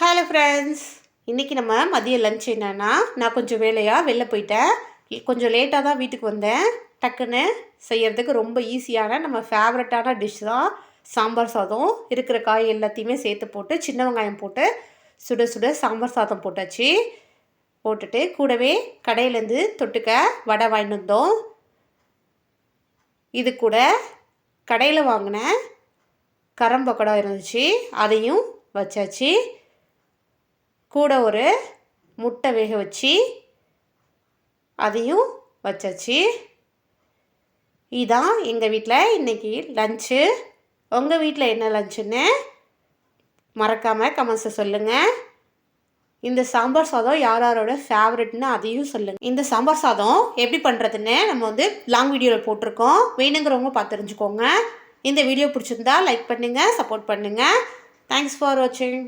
Hello friends இன்றைக்கி நம்ம மதிய லஞ்ச் என்னென்னா நான் கொஞ்சம் வேலையாக வெளில போயிட்டேன். கொஞ்சம் லேட்டாக தான் வீட்டுக்கு வந்தேன். டக்குன்னு செய்கிறதுக்கு ரொம்ப ஈஸியான நம்ம ஃபேவரட்டான டிஷ் தான் சாம்பார் சாதம். இருக்கிற காய் எல்லாத்தையுமே சேர்த்து போட்டு சின்ன வெங்காயம் போட்டு சுட சுட சாம்பார் சாதம் போட்டாச்சு. போட்டுட்டு கூடவே கடையிலேருந்து தொட்டுக்க வடை வாங்கிட்டு வந்தோம். இது கூட கடையில் வாங்கின கரம் பக்கோடா இருந்துச்சு. அதையும் வச்சாச்சு. கூட ஒரு முட்டை வேக வச்சு அதையும் வச்சாச்சு. இதான் எங்கள் வீட்டில் இன்றைக்கி லஞ்சு. உங்கள் வீட்டில் என்ன லஞ்சுன்னு மறக்காமல் கமெண்ட்ஸை சொல்லுங்கள் இந்த சாம்பார் சாதம் யார் யாரோட ஃபேவரெட்னு அதையும் சொல்லுங்கள் இந்த சாம்பார் சாதம் எப்படி பண்ணுறதுன்னு நம்ம வந்து லாங் வீடியோவில் போட்டிருக்கோம். வேணுங்கிறவங்க பார்த்து தெரிஞ்சுக்கோங்க. இந்த வீடியோ பிடிச்சிருந்தா லைக் பண்ணுங்கள் சப்போர்ட் பண்ணுங்கள் தேங்க்ஸ் ஃபார் வாட்சிங்